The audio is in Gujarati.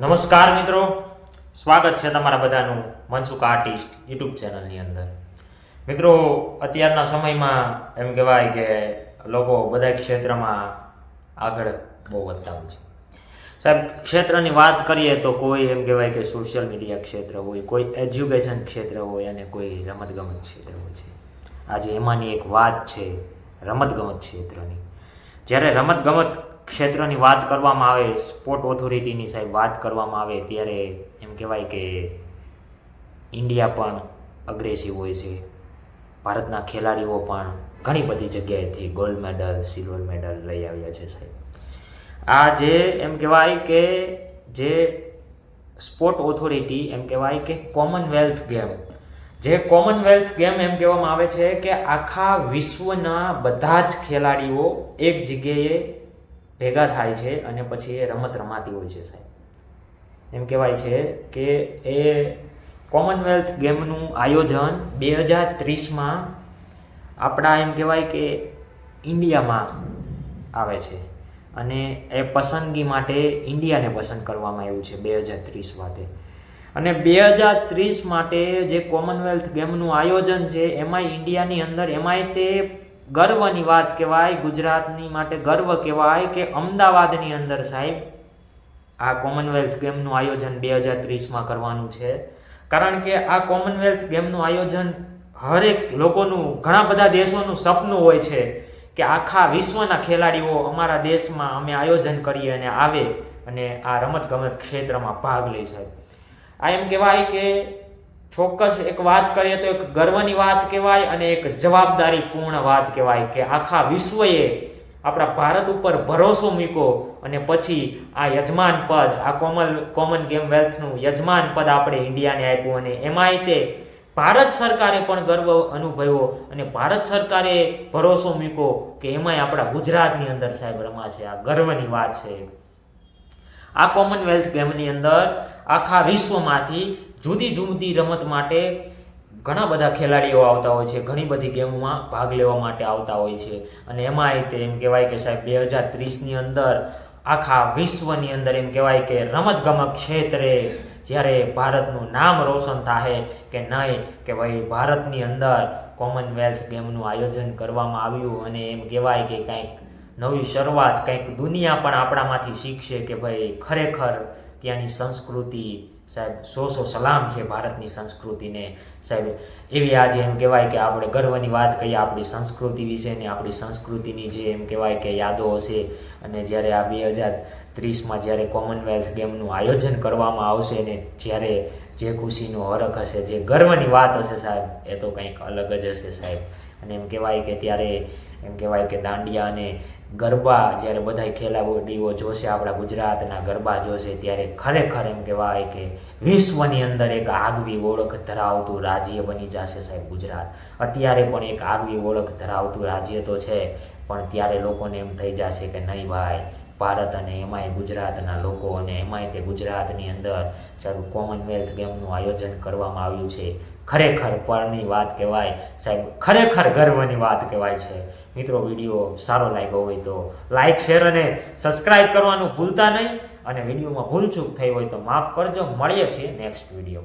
નમસ્કાર મિત્રો. સ્વાગત છે તમારા બધાનું મનસુખ આર્ટિસ્ટ યુટ્યુબ ચેનલની અંદર. મિત્રો, અત્યારના સમયમાં એમ કહેવાય કે લોકો બધા ક્ષેત્રમાં આગળ બહુ વધતા હોય છે. સાહેબ, ક્ષેત્રની વાત કરીએ તો કોઈ એમ કહેવાય કે સોશિયલ મીડિયા ક્ષેત્ર હોય, કોઈ એજ્યુકેશન ક્ષેત્ર હોય અને કોઈ રમતગમત ક્ષેત્ર હોય છે. આજે એમાંની એક વાત છે રમતગમત ક્ષેત્રની. જ્યારે રમતગમત ક્ષેત્રની વાત કરવામાં આવે સ્પોર્ટ ઓથોરિટીની સાહેબ વાત કરવામાં આવે, ત્યારે એમ કહેવાય કે ઇન્ડિયા પણ અગ્રેસિવ હોય છે. ભારતના ખેલાડીઓ પણ ઘણી બધી જગ્યાએથી ગોલ્ડ મેડલ સિલ્વર મેડલ લઈ આવ્યા છે સાહેબ. આ જે એમ કહેવાય કે જે સ્પોર્ટ ઓથોરિટી એમ કહેવાય કે કોમનવેલ્થ ગેમ જે કોમનવેલ્થ ગેમ એમ કહેવામાં આવે છે કે આખા વિશ્વના બધા જ ખેલાડીઓ એક જગ્યાએ ભેગા થાય છે અને પછી એ રમત રમાતી હોય છે સાહેબ. એમ કહેવાય છે કે એ કોમનવેલ્થ ગેમનું આયોજન બે હજાર ત્રીસમાં આપણા એમ કહેવાય કે ઇન્ડિયામાં આવે છે. અને એ પસંદગી માટે ઇન્ડિયાને પસંદ કરવામાં આવ્યું છે બે હજાર ત્રીસ માટે. અને બે હજાર ત્રીસ માટે જે કોમનવેલ્થ ગેમનું આયોજન છે, એમાંય ઇન્ડિયાની અંદર એમાંય તે ગર્વની વાત કહેવાય, ગુજરાતની માટે ગર્વ કહેવાય કે અમદાવાદની અંદર સાહેબ, આ કોમનવેલ્થ ગેમનું આયોજન બે હજાર ત્રીસમાં કરવાનું છે. કારણ કે આ કોમનવેલ્થ ગેમનું આયોજન હરેક લોકોનું, ઘણા બધા દેશોનું સપનું હોય છે કે આખા વિશ્વના ખેલાડીઓ અમારા દેશમાં અમે આયોજન કરીએ અને આવે અને આ રમતગમત ક્ષેત્રમાં ભાગ લઈ સાહેબ. આ એમ કહેવાય કે ચોક્કસ એક વાત કરીએ તો એક ગર્વની વાત કહેવાય અને એક જવાબદારીપૂર્ણ વાત કહેવાય કે આખા વિશ્વએ આપણા ભારત ઉપર ભરોસો મૂક્યો અને પછી આ યજમાન પદ, આ કોમન કોમન ગેમ વેલ્થનું યજમાન પદ આપણે ઇન્ડિયાને આપ્યું અને એમાંય તે ભારત સરકારે પણ ગર્વ અનુભવ્યો અને ભારત સરકારે ભરોસો મૂક્યો કે એમાંય આપણા ગુજરાતની અંદર સાહેબ રમા છે આ ગર્વની વાત છે. આ કોમનવેલ્થ ગેમની અંદર આખા વિશ્વમાંથી જુદી જુદી રમત માટે ઘણા બધા ખેલાડીઓ આવતા હોય છે, ઘણી બધી ગેમમાં ભાગ લેવા માટે આવતા હોય છે. અને એમાંય તે એમ કહેવાય કે સાહેબ, બે હજાર ત્રીસની અંદર આખા વિશ્વની અંદર એમ કહેવાય કે રમતગમત ક્ષેત્રે જ્યારે ભારતનું નામ રોશન થાય કે નહીં, કે ભાઈ ભારતની અંદર કોમનવેલ્થ ગેમનું આયોજન કરવામાં આવ્યું અને એમ કહેવાય કે કાંઈક નવી શરૂઆત કંઈક દુનિયા પણ આપણામાંથી શીખશે કે ભાઈ ખરેખર ત્યાંની સંસ્કૃતિ સાહેબ સો સો સલામ છે ભારતની સંસ્કૃતિને. સાહેબ, એવી આજે એમ કહેવાય કે આપણે ગર્વની વાત કહીએ, આપણી સંસ્કૃતિ વિશે ને આપણી સંસ્કૃતિની જે એમ કહેવાય કે યાદો હશે. અને જ્યારે આ બે હજાર ત્રીસમાં જ્યારે કોમનવેલ્થ ગેમનું આયોજન કરવામાં આવશે ને જ્યારે જે ખુશીનો હરખ હશે, જે ગર્વની વાત હશે સાહેબ, એ તો કંઈક અલગ જ હશે સાહેબ. અને એમ કહેવાય કે ત્યારે, એમ કહેવાય કે દાંડિયા અને ગરબા જ્યારે બધાય ખેલાડીઓ જોશે, આપણા ગુજરાતના ગરબા જોશે, ત્યારે ખરેખર એમ કહેવાય કે વિશ્વની અંદર એક આગવી ઓળખ ધરાવતું રાજ્ય બની જશે સાહેબ ગુજરાત. અત્યારે પણ એક આગવી ઓળખ ધરાવતું રાજ્ય તો છે, પણ ત્યારે લોકોને એમ થઈ જશે કે નહીં ભાઈ ભારત અને એમાંય ગુજરાતના લોકો અને એમાંય તે ગુજરાતની અંદર સાહેબ કોમનવેલ્થ ગેમનું આયોજન કરવામાં આવ્યું છે. ખરેખર પરની વાત કહેવાય, સાહેબ, ખરેખર ગર્વની વાત કહેવાય છે. મિત્રો, વીડિયો સારો લાગ્યો હોય તો લાઈક, શેર અને સબસ્ક્રાઇબ કરવાનું ભૂલતા નહીં અને વિડીયોમાં ભૂલચૂક થઈ હોય તો માફ કરજો. મળીએ છીએ નેક્સ્ટ વિડીયોમાં.